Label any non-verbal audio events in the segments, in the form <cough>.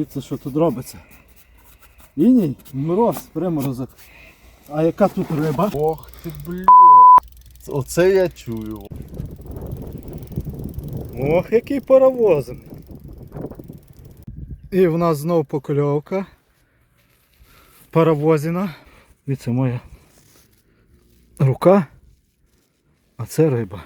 Дивіться, що тут робиться. Іній, мороз, приморозок. А яка тут риба? Ох ти, блядь. Оце я чую. Ох, який паровоз. І в нас знов покльовка. Паровозіна. І це моя рука. А це риба.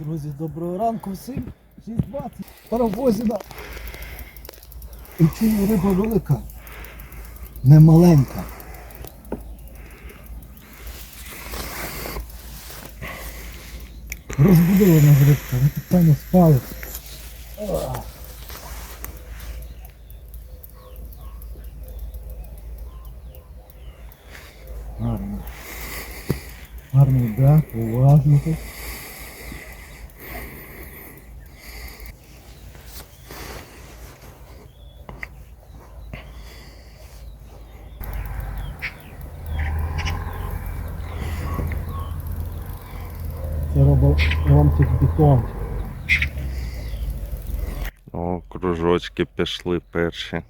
Друзі, доброго ранку всім. 6.20. Паровозіна. І чую риба велика. Не маленька. Розбудила нас рибка, ми певно спали. Гарно. Гарно йде, уважно тут. Це робив ромчик бетон. О, кружочки пішли перші.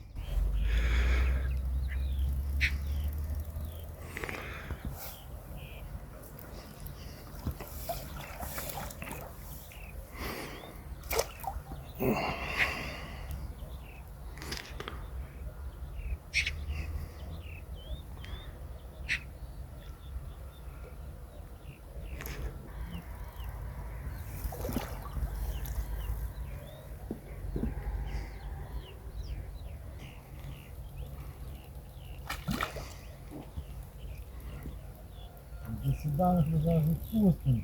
До сюди вже зараз відпустимо.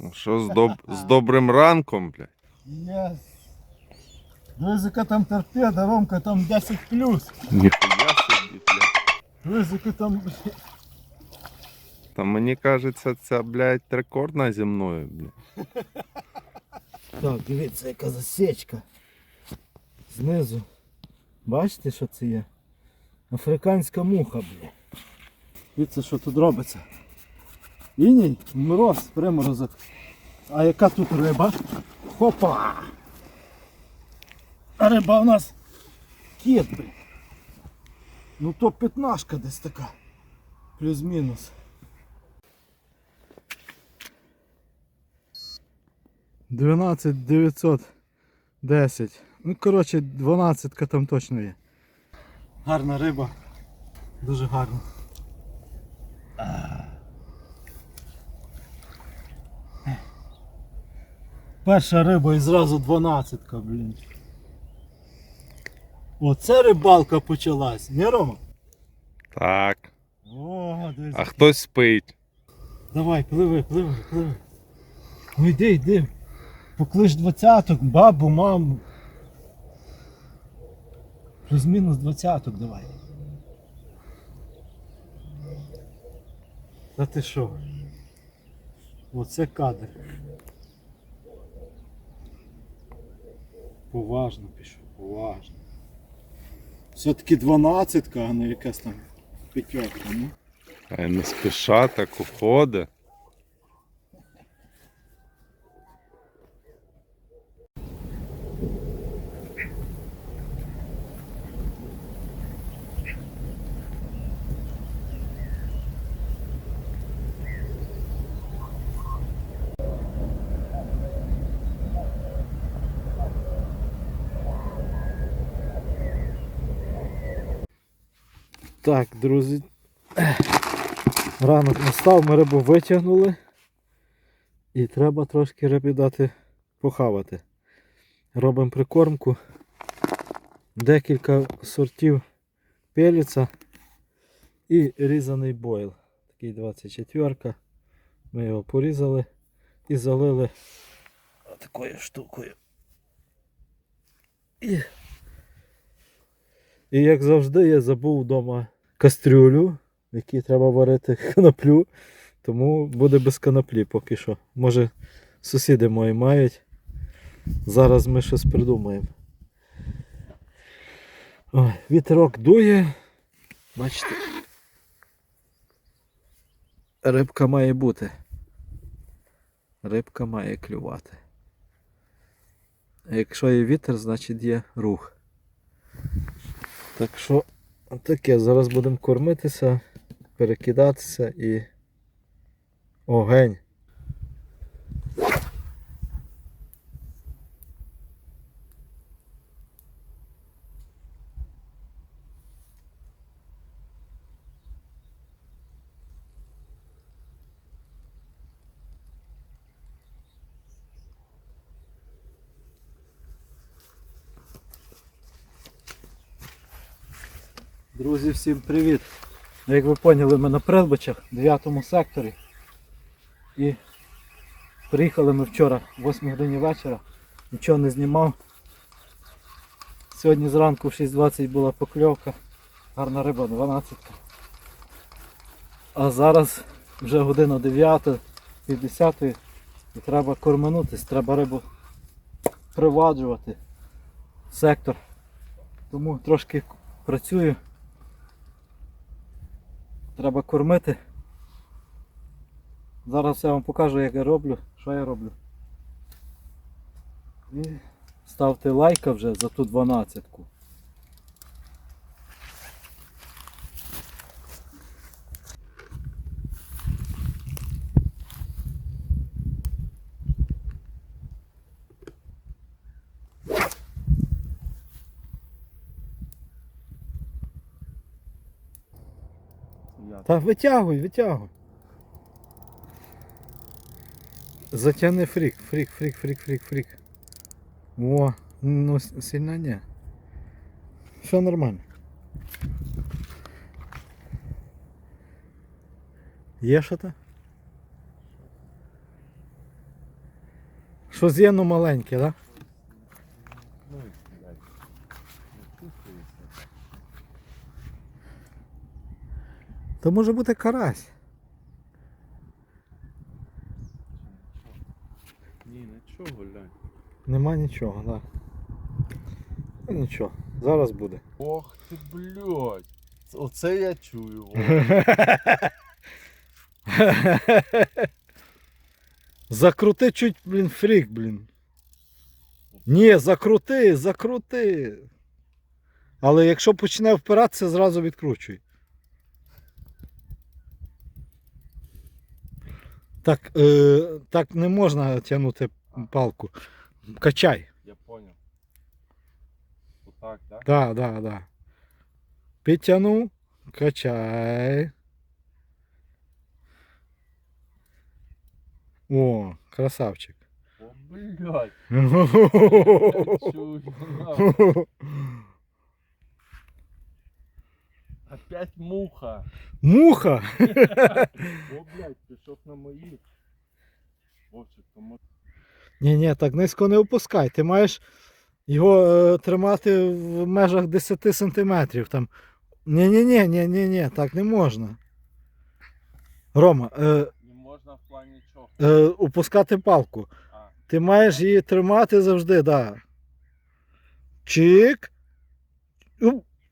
Ну що з, доб... <laughs> з добрим ранком, блядь? Єс. Ризика там торпеда, Ромка там 10 плюс. Ніхуя собі, блядь. Ризика там. Та мені кажеться, ця, блядь, рекордна зі мною, блядь. Так, дивіться, яка засічка. Знизу. Бачите, що це є? Африканська муха, бля. Дивіться, що тут робиться. Іній, мороз, приморозок. А яка тут риба? Хопа! А риба у нас кіт, бля. Ну то п'ятнашка десь така. Плюс-мінус. Дванадцять дев'ятсот десять. Ну, коротше, дванадцятка там точно є. Гарна риба. Дуже гарна. Перша риба і зразу дванадцятка, блін. Оце рибалка почалась, не Рома? Так. О, дивись. А хтось спить. Давай, пливи, пливи, пливи. Ну йди, йди. Поклич двадцяток, бабу, маму. Плюс-мінус двадцяток давай. Та ти що? Оце кадр. Поважно пішов, поважно. Все-таки дванадцятка, а не якась там п'ятерка, ну. Хай не спіша, так уходить. Так, друзі. Ранок настав, ми рибу витягнули. І треба трошки рибі дати похавати. Робимо прикормку. Декілька сортів пеліця і різаний бойл. Такий 24. Ми його порізали і залили такою штукою. І, і як завжди, я забув вдома кастрюлю, в якій треба варити <laughs> коноплю. Тому буде без коноплі поки що. Може, сусіди мої мають. Зараз ми щось придумаємо. Ой, вітерок дує. Бачите. Рибка має бути. Рибка має клювати. А якщо є вітер, значить є рух. Так що таке, зараз будемо кормитися, перекидатися і огень. Друзі, всім привіт! Ну, Як ви поняли, ми на Прилбичах, 9 секторі. І приїхали ми вчора в 8 годині вечора, нічого не знімав. Сьогодні зранку в 6.20 була покльовка, гарна риба 12. А зараз вже година 9, пів 10 і треба корманутись, треба рибу приваджувати сектор. Тому трошки працюю. Треба кормити. Зараз я вам покажу, як я роблю, що я роблю. І ставте лайка вже за ту 12-ку. Та витягуй, витягуй. Затягни фрік, фрік, фрік, фрік, фрік, фрік. О, ну сильно не. Все нормально. Є що то? Щось є, ну маленьке, да? Ну, блядь, не чувствується. То може бути карась. Ні, нічого, глянь. Нема нічого, да. Ну нічого, зараз буде. Ох ти, блядь. Оце я чую. <laughs> Закрути чуть, блін, фрік, блін. Ні, закрути, закрути. Але якщо почне впиратися, зразу відкручуй. Так, е, так не можна тягнути палку. Качай. Я понял. Отак, да? Да, да, да. Підтягнув, качай. О, красавчик. О, блядь. <laughs> Чую. <laughs> Опять муха. Муха! О, блядь, пішов на мої. Вовчик, тому Ні, ні, так низько не опускай. Ти маєш його е, тримати в межах 10 сантиметрів. Там. Ні, ні, ні, ні, ні, ні, так не можна. Рома, е, не можна в плані чого. е, опускати палку. А, Ти маєш її тримати завжди, да. Чик.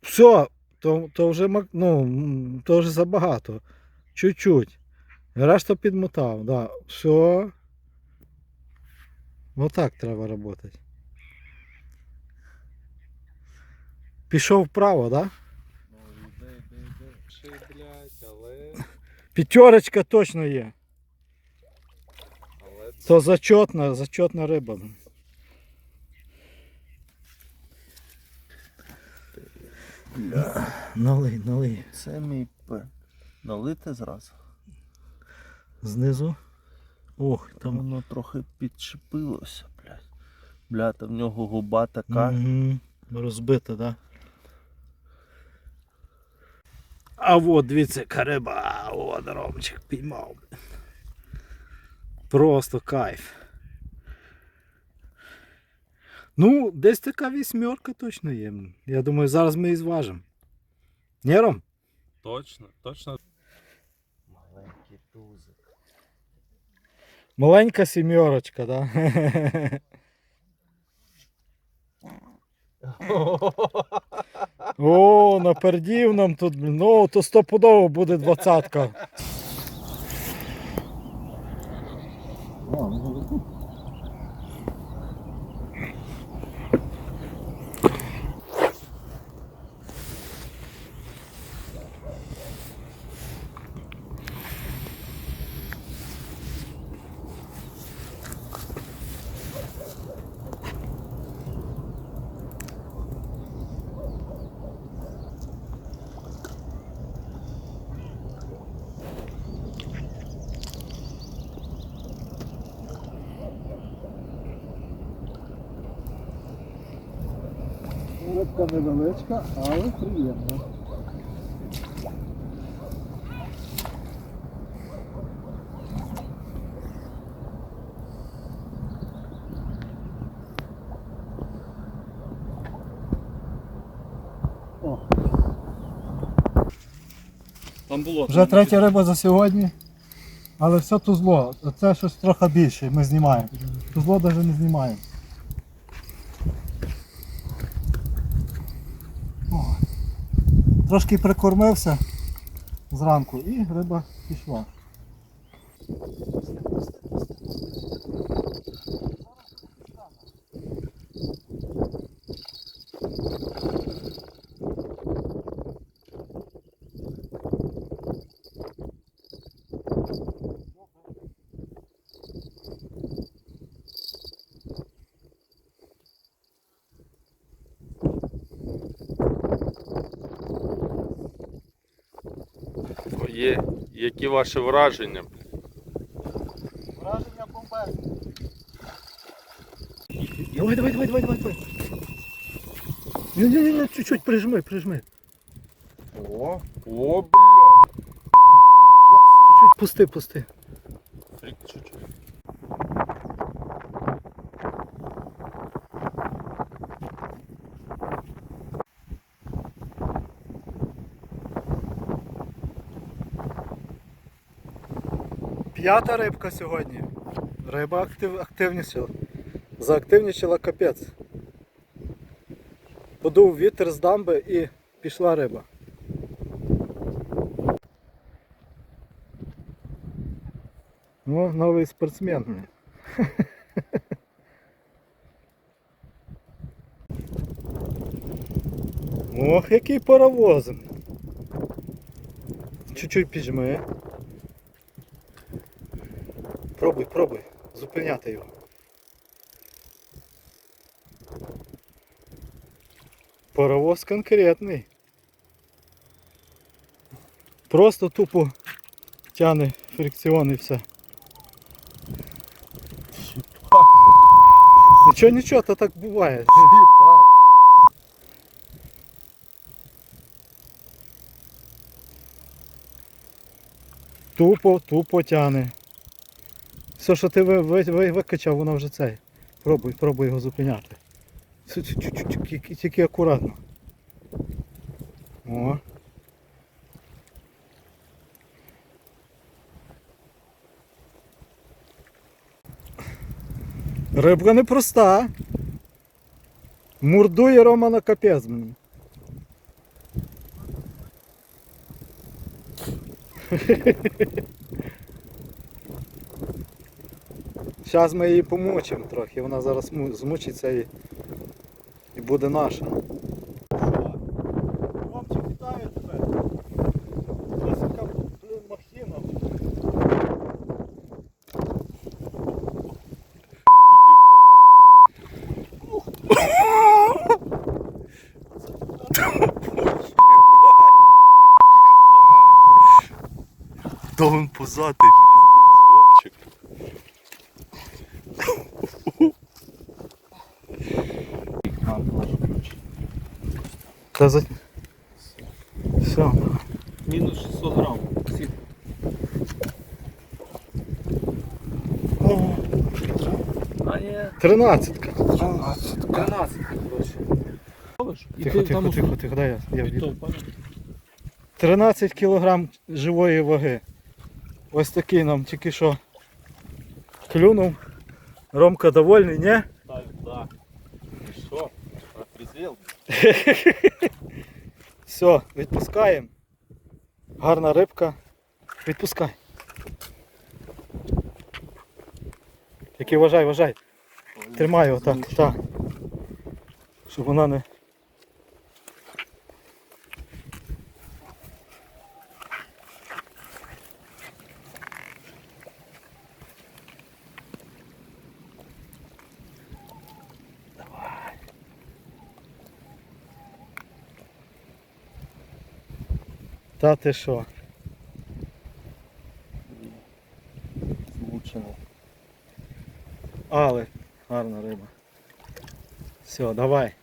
Все, то, то вже ну, то вже забагато. Чуть-чуть. Решта підмотав, да. Все. Отак треба працювати. Пішов вправо, да? блядь, але... П'ятерочка точно є. Але. То зачетна, зачетна риба. Налий, налий. Це мій пе. Налити зразу. Знизу. Ох, Там воно трохи підшипилося, блядь. Бля, та в нього губа така. Угу. Розбита, да? А от дивіться, яка риба. От Ромчик піймав. Просто кайф. Ну, десь така вісьмерка точно є. Я думаю, зараз ми і зважимо. Ні, Ром? Точно, точно. Маленький тузик. Маленька сімерочка, да? О, напердів нам тут, ну то стопудово буде двадцятка. Рибка невеличка, але приємна. Там було. Вже третя риба за сьогодні. Але все тузло. Це щось трохи більше, ми знімаємо. Тузло навіть не знімаємо. Трошки прикормився зранку і риба пішла. Є. Які ваші враження? Враження бомбезні. Давай, давай, давай, давай, давай, давай. Ні, ні, ні, чуть-чуть прижми, прижми. О, о, блядь. Чуть-чуть пусти, пусти. Фрик чуть-чуть. П'ята рибка сьогодні. Риба актив, активнішала. Заактивнішала капець. Подув вітер з дамби і пішла риба. Ну, новий спортсмен. <laughs> Ох, який паровоз. Чуть-чуть піджми. Пробуй, пробуй, зупиняти його. Паровоз конкретний. Просто тупо тяне фрикціон і все. Нічого, нічого, то так буває. Тупо, тупо тяне. Все, що ти ви, ви, ви, викачав, воно вже цей. Пробуй, пробуй його зупиняти. Тільки- акуратно. О. Рибка непроста. Мурдує Рома на капець мені. <laughs> Зараз ми її помучимо трохи, вона зараз змучиться і, і буде наша. Ромчик, вітаю тебе. Ось яка, блін, махіна. Да он пузатый, пиздец, Вовчик. Та за... Все. Мінус кілограм. О, Тринадцятка. коротше. Тихо, тихо, тихо, тихо, дай я, я І від... то, понял? 13 кілограм живої ваги. Ось такий нам тільки що клюнув. Ромка довольний, ні? Так, да. Ти що? Протрезвел? <laughs> Все, відпускаємо. Гарна рибка. Відпускай. Тільки вважай, вважай. Тримай отак, так. Щоб вона не. Та ти що? Змучений. Але гарна риба. Все, давай.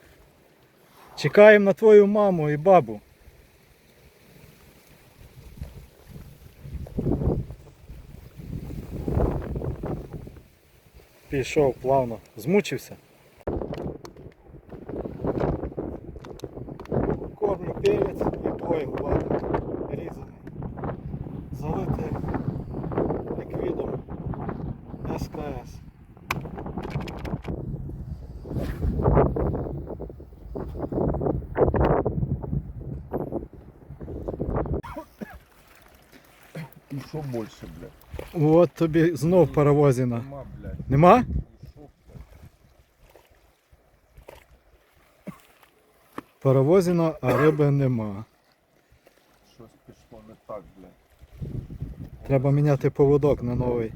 Чекаємо на твою маму і бабу. Пішов плавно. Змучився. Кормлю перець і бойл варить. Різаний. Залитий ліквідом СКС. І що більше, блядь? От тобі знов паровозіна. Нема, блядь. Нема? Паровозіна, а риби нема. Щось пішло не так, блядь. Треба міняти поводок на новий.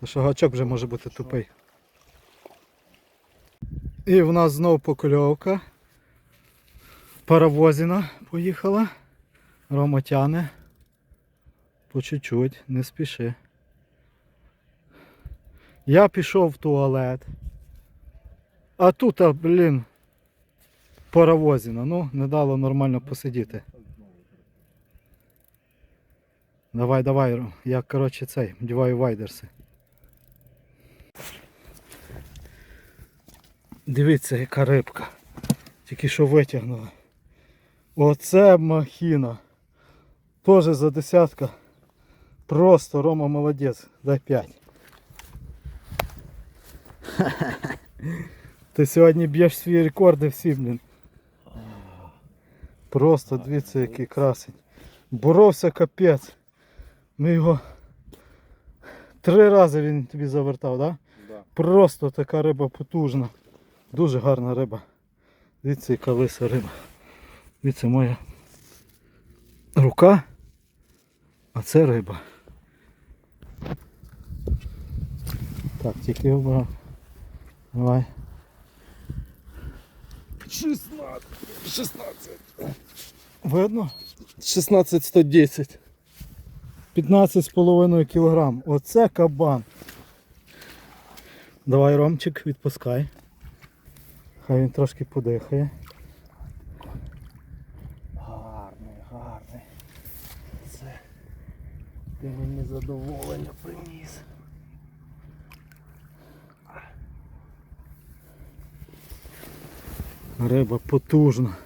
Тому що гачок вже може бути тупий. І в нас знов покольовка. Паровозіна поїхала. Рома тяне. По чуть-чуть, не спіши. Я пішов в туалет. А тут, блін, паровозіна. Ну, не дало нормально посидіти. Давай, давай, я коротше цей, вдіваю вайдерси. Дивіться, яка рибка. Тільки що витягнула. Оце махіна. Тоже за десятка. Просто Рома молодець. Дай 5. <laughs> Ти сьогодні б'єш свої рекорди всі, блін. Просто дивіться, який красень. Боровся капець. Ми його три рази він тобі завертав, так? Да? Да. Просто така риба потужна. Дуже гарна риба. Дивіться, яка лиса риба. Дивіться моя рука, а це риба. Так, тільки обрав. Давай. 16. 16. Видно? 16 110. 15,5 кг. Оце кабан. Давай, Ромчик, відпускай. Хай він трошки подихає. Гарний, гарний. Це ти мені задоволення приніс. Риба потужна.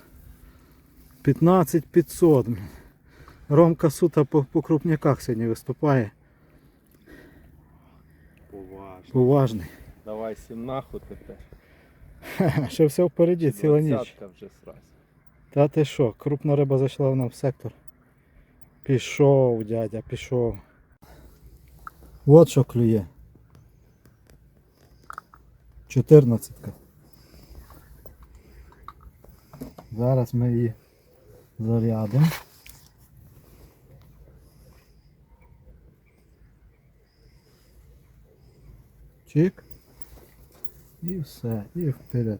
15 500. Ромка сута по, по крупняках сьогодні виступає. Поважно. Уважний. Давай сім нахуй тепер. Ще все впереді, ціла ніч. Вже сразу. Та ти що, крупна риба зайшла в нам в сектор. Пішов, дядя, пішов. От що клює. Чотирнадцятка. Зараз ми її зарядимо. Чик. І все, і вперед.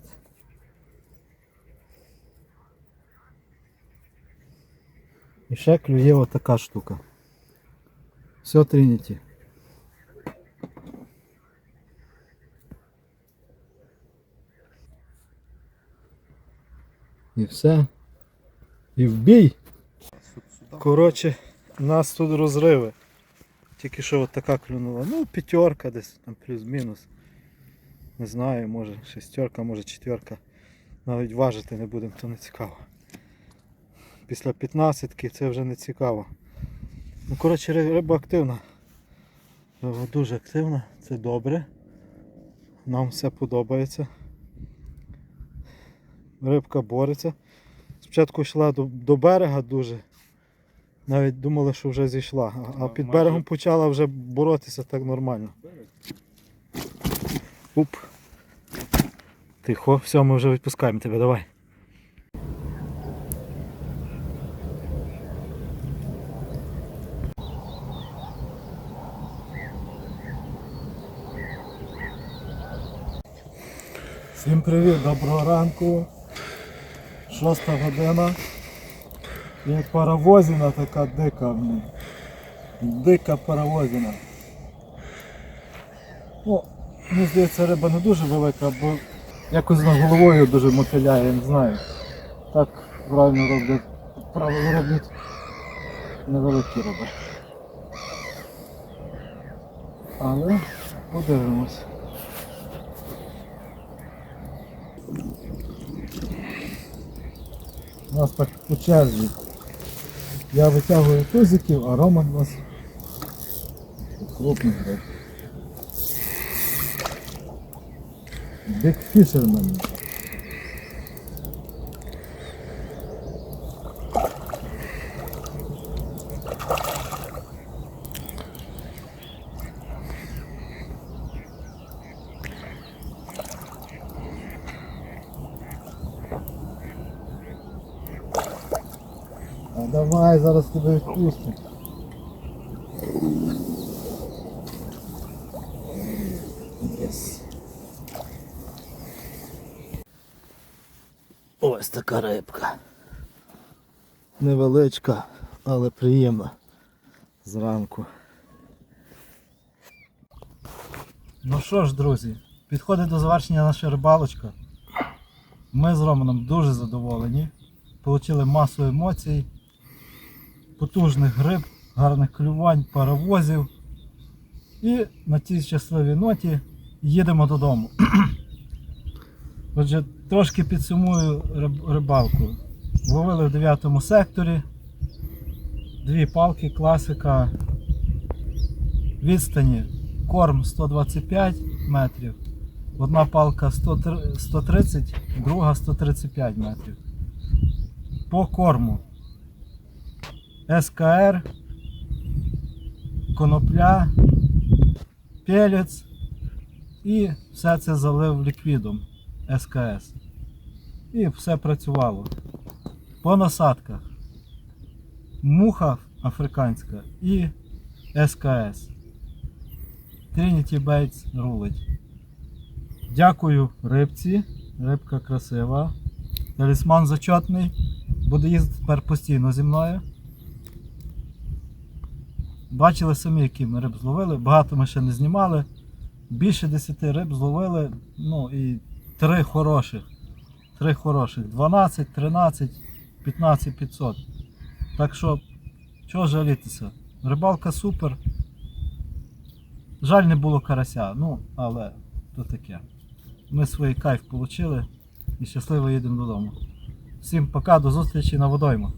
І ще клює отака штука. Все Трініті. І все. І в бій. Коротше, нас тут розриви. Тільки що от така клюнула. Ну, п'ятерка десь, там плюс-мінус. Не знаю, може шестерка, може четверка. Навіть важити не будемо, то не цікаво. Після 15 це вже не цікаво. Ну, коротше, риба активна. Риба дуже активна, це добре. Нам все подобається. Рибка бореться. Спочатку йшла до, до берега дуже. Навіть думали, що вже зійшла. А- А під майже- берегом почала вже боротися так нормально. Уп. Тихо, все, ми вже відпускаємо тебе, давай. Всім привіт, доброго ранку. Шоста година. І паровозина така дика. блін. Дика паровозина. Ну, мені здається, риба не дуже велика, бо якось над головою дуже мотиляє, я не знаю. Так правильно роблять, правильно роблять невеликі риби. Але подивимось. Нас так по черзі. Я витягую тузиків, а Роман у нас крупний гриб. Big Fisherman. А давай, зараз тебе відпустимо. Yes. Ось така рибка. Невеличка, але приємна зранку. Ну що ж, друзі, підходить до завершення наша рибалочка. Ми з Романом дуже задоволені. Получили масу емоцій, потужних гриб, гарних клювань, паровозів. І на цій щасливій ноті їдемо додому. <clears throat> Отже, трошки підсумую рибалку. Ловили в 9 секторі. Дві палки, класика. Відстані корм 125 метрів. Одна палка 130, друга 135 метрів. По корму. СКР, конопля, пелець і все це залив ліквідом СКС. І все працювало. По насадках. Муха африканська і СКС. Trinity Baits рулить. Дякую рибці. Рибка красива. Талісман зачетний. Буде їздити тепер постійно зі мною. Бачили самі, які ми риб зловили. Багато ми ще не знімали. Більше 10 риб зловили. Ну і 3 хороших. 3 хороших. 12, 13, 15 500. Так що, чого жалітися? Рибалка супер. Жаль, не було карася, ну, але то таке. Ми свій кайф отримали і щасливо їдемо додому. Всім пока, до зустрічі на водоймах.